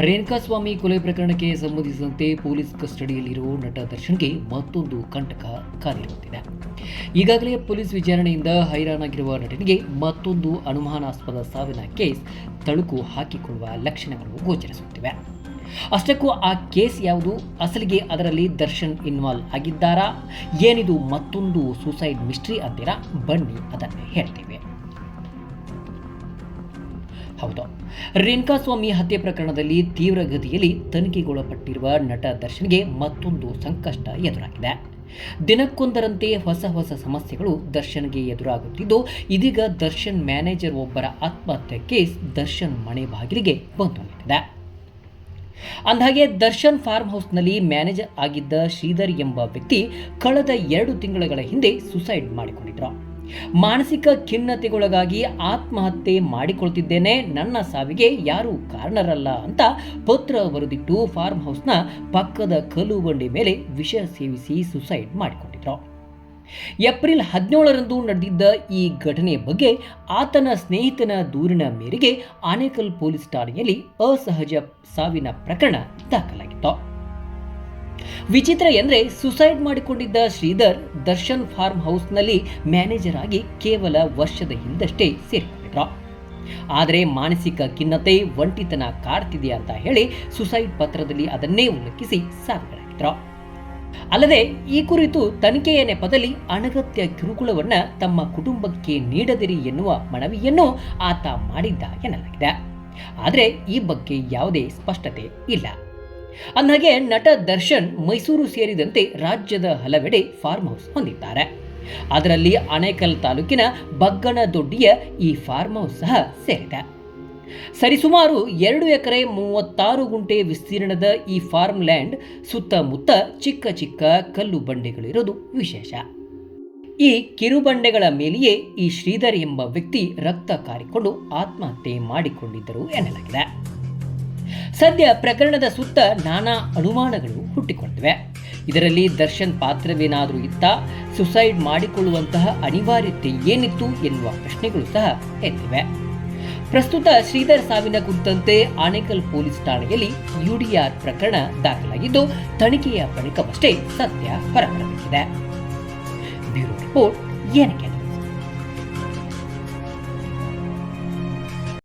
ರೇಣುಕಾಸ್ವಾಮಿ ಕೊಲೆ ಪ್ರಕರಣಕ್ಕೆ ಸಂಬಂಧಿಸಿದಂತೆ ಪೊಲೀಸ್ ಕಸ್ಟಡಿಯಲ್ಲಿರುವ ನಟ ದರ್ಶನ್ಗೆ ಮತ್ತೊಂದು ಕಂಟಕ ಕಾದಿರುತ್ತಿದೆ ಈಗಾಗಲೇ ಪೊಲೀಸ್ ವಿಚಾರಣೆಯಿಂದ ಹೈರಾಣಾಗಿರುವ ನಟನಿಗೆ ಮತ್ತೊಂದು ಅನುಮಾನಾಸ್ಪದ ಸಾವಿನ ಕೇಸ್ ತಳುಕು ಹಾಕಿಕೊಳ್ಳುವ ಲಕ್ಷಣಗಳು ಗೋಚರಿಸುತ್ತಿವೆ. ಅಷ್ಟಕ್ಕೂ ಆ ಕೇಸ್ ಯಾವುದು? ಅಸಲಿಗೆ ಅದರಲ್ಲಿ ದರ್ಶನ್ ಇನ್ವಾಲ್ವ್ ಆಗಿದ್ದಾರಾ? ಏನಿದು ಮತ್ತೊಂದು ಸೂಸೈಡ್ ಮಿಸ್ಟ್ರಿ ಅಂತೀರಾ? ಬನ್ನಿ ಅದನ್ನು ಹೇಳ್ತೇವೆ. ಹೌದು. ರೇಣುಕಾಸ್ವಾಮಿ ಹತ್ಯೆ ಪ್ರಕರಣದಲ್ಲಿ ತೀವ್ರಗತಿಯಲ್ಲಿ ತನಿಖೆಗೊಳಪಟ್ಟಿರುವ ನಟ ದರ್ಶನ್ಗೆ ಮತ್ತೊಂದು ಸಂಕಷ್ಟ ಎದುರಾಗಿದೆ. ದಿನಕ್ಕೊಂದರಂತೆ ಹೊಸ ಹೊಸ ಸಮಸ್ಯೆಗಳು ದರ್ಶನ್ಗೆ ಎದುರಾಗುತ್ತಿದ್ದು, ಇದೀಗ ದರ್ಶನ್ ಮ್ಯಾನೇಜರ್ ಒಬ್ಬರ ಆತ್ಮಹತ್ಯೆ ಕೇಸ್ ದರ್ಶನ್ ಮನೆ ಬಾಗಿಲಿಗೆ ಬಂದು ನಿಂತಿದೆ. ಅಂದಹಾಗೆ, ದರ್ಶನ್ ಫಾರ್ಮ್ ಹೌಸ್ನಲ್ಲಿ ಮ್ಯಾನೇಜರ್ ಆಗಿದ್ದ ಶ್ರೀಧರ್ ಎಂಬ ವ್ಯಕ್ತಿ ಕಳೆದ ಎರಡು ತಿಂಗಳ ಹಿಂದೆ ಸುಸೈಡ್ ಮಾಡಿಕೊಂಡಿದ್ರು. ಮಾನಸಿಕ ಖಿನ್ನತೆಗೊಳಗಾಗಿ ಆತ್ಮಹತ್ಯೆ ಮಾಡಿಕೊಳ್ತಿದ್ದೇನೆ, ನನ್ನ ಸಾವಿಗೆ ಯಾರೂ ಕಾರಣರಲ್ಲ ಅಂತ ಪತ್ರ ಬರೆದಿಟ್ಟು ಫಾರ್ಮ್ ಹೌಸ್ನ ಪಕ್ಕದ ಕಲ್ಲು ಬಂಡಿ ಮೇಲೆ ವಿಷ ಸೇವಿಸಿ ಸುಸೈಡ್ ಮಾಡಿಕೊಂಡಿದ್ರು ಏಪ್ರಿಲ್ ಹದಿನೇಳರಂದು ನಡೆದಿದ್ದ ಈ ಘಟನೆ ಬಗ್ಗೆ ಆತನ ಸ್ನೇಹಿತನ ದೂರಿನ ಮೇರೆಗೆ ಆನೇಕಲ್ ಪೊಲೀಸ್ ಠಾಣೆಯಲ್ಲಿ ಅಸಹಜ ಸಾವಿನ ಪ್ರಕರಣ ದಾಖಲಾಗಿತ್ತು. ವಿಚಿತ್ರ ಎಂದರೆ ಸುಸೈಡ್ ಮಾಡಿಕೊಂಡಿದ್ದ ಶ್ರೀಧರ್ ದರ್ಶನ್ ಫಾರ್ಮ್ ಹೌಸ್ನಲ್ಲಿ ಮ್ಯಾನೇಜರ್ ಆಗಿ ಕೇವಲ ವರ್ಷದ ಹಿಂದಷ್ಟೇ ಸೇರಿಕೊಂಡಿದ್ರು. ಆದರೆ ಮಾನಸಿಕ ಖಿನ್ನತೆ, ಒಂಟಿತನ ಕಾಡ್ತಿದೆ ಅಂತ ಹೇಳಿ ಸುಸೈಡ್ ಪತ್ರದಲ್ಲಿ ಅದನ್ನೇ ಉಲ್ಲೇಖಿಸಿ ಸಾವಿಗರಾಗಿದ್ರು ಅಲ್ಲದೆ ಈ ಕುರಿತು ತನಿಖೆಯ ನೆಪದಲ್ಲಿ ಅನಗತ್ಯ ಕಿರುಕುಳವನ್ನು ತಮ್ಮ ಕುಟುಂಬಕ್ಕೆ ನೀಡದಿರಿ ಎನ್ನುವ ಮನವಿಯನ್ನು ಆತ ಮಾಡಿದ್ದ ಎನ್ನಲಾಗಿದೆ. ಆದರೆ ಈ ಬಗ್ಗೆ ಯಾವುದೇ ಸ್ಪಷ್ಟತೆ ಇಲ್ಲ. ಅಂದಹಾಗೆ ನಟ ದರ್ಶನ್ ಮೈಸೂರು ಸೇರಿದಂತೆ ರಾಜ್ಯದ ಹಲವೆಡೆ ಫಾರ್ಮ್ ಹೌಸ್ ಹೊಂದಿದ್ದಾರೆ. ಅದರಲ್ಲಿ ಅಣೆಕಲ್ ತಾಲೂಕಿನ ಬಗ್ಗನದೊಡ್ಡಿಯ ಈ ಫಾರ್ಮ್ ಹೌಸ್ ಸಹ ಸೇರಿದೆ. ಸರಿಸುಮಾರು ಎರಡು ಎಕರೆ ಮೂವತ್ತಾರು ಗುಂಟೆ ವಿಸ್ತೀರ್ಣದ ಈ ಫಾರ್ಮ್ ಲ್ಯಾಂಡ್ ಸುತ್ತಮುತ್ತ ಚಿಕ್ಕ ಚಿಕ್ಕ ಕಲ್ಲು ಬಂಡೆಗಳಿರೋದು ವಿಶೇಷ. ಈ ಕಿರುಬಂಡೆಗಳ ಮೇಲೆಯೇ ಈ ಶ್ರೀಧರ್ ಎಂಬ ವ್ಯಕ್ತಿ ರಕ್ತ ಕಾರಿಕೊಂಡು ಆತ್ಮಹತ್ಯೆ ಮಾಡಿಕೊಂಡಿದ್ದರು ಎನ್ನಲಾಗಿದೆ. ಸದ್ಯ ಪ್ರಕರಣದ ಸುತ್ತ ನಾನಾ ಅನುಮಾನಗಳು ಹುಟ್ಟಿಕೊಂಡಿವೆ. ಇದರಲ್ಲಿ ದರ್ಶನ್ ಪಾತ್ರವೇನಾದರೂ ಇತ್ತ, ಸುಸೈಡ್ ಮಾಡಿಕೊಳ್ಳುವಂತಹ ಅನಿವಾರ್ಯತೆ ಏನಿತ್ತು ಎನ್ನುವ ಪ್ರಶ್ನೆಗಳು ಸಹ ಎದ್ದಿವೆ. ಪ್ರಸ್ತುತ ಶ್ರೀಧರ್ ಸಾವಿನ ಕುರಿತಂತೆ ಆನೇಕಲ್ ಪೊಲೀಸ್ ಠಾಣೆಯಲ್ಲಿ ಯುಡಿಆರ್ ಪ್ರಕರಣ ದಾಖಲಾಗಿದ್ದು, ತನಿಖೆಯ ಬಳಿಕವಷ್ಟೇ ಸತ್ಯ ಹೊರಬರಬೇಕಿದೆ. ಬ್ಯೂರೋ ರಿಪೋರ್ಟ್ ಏನಕ್ಕೆ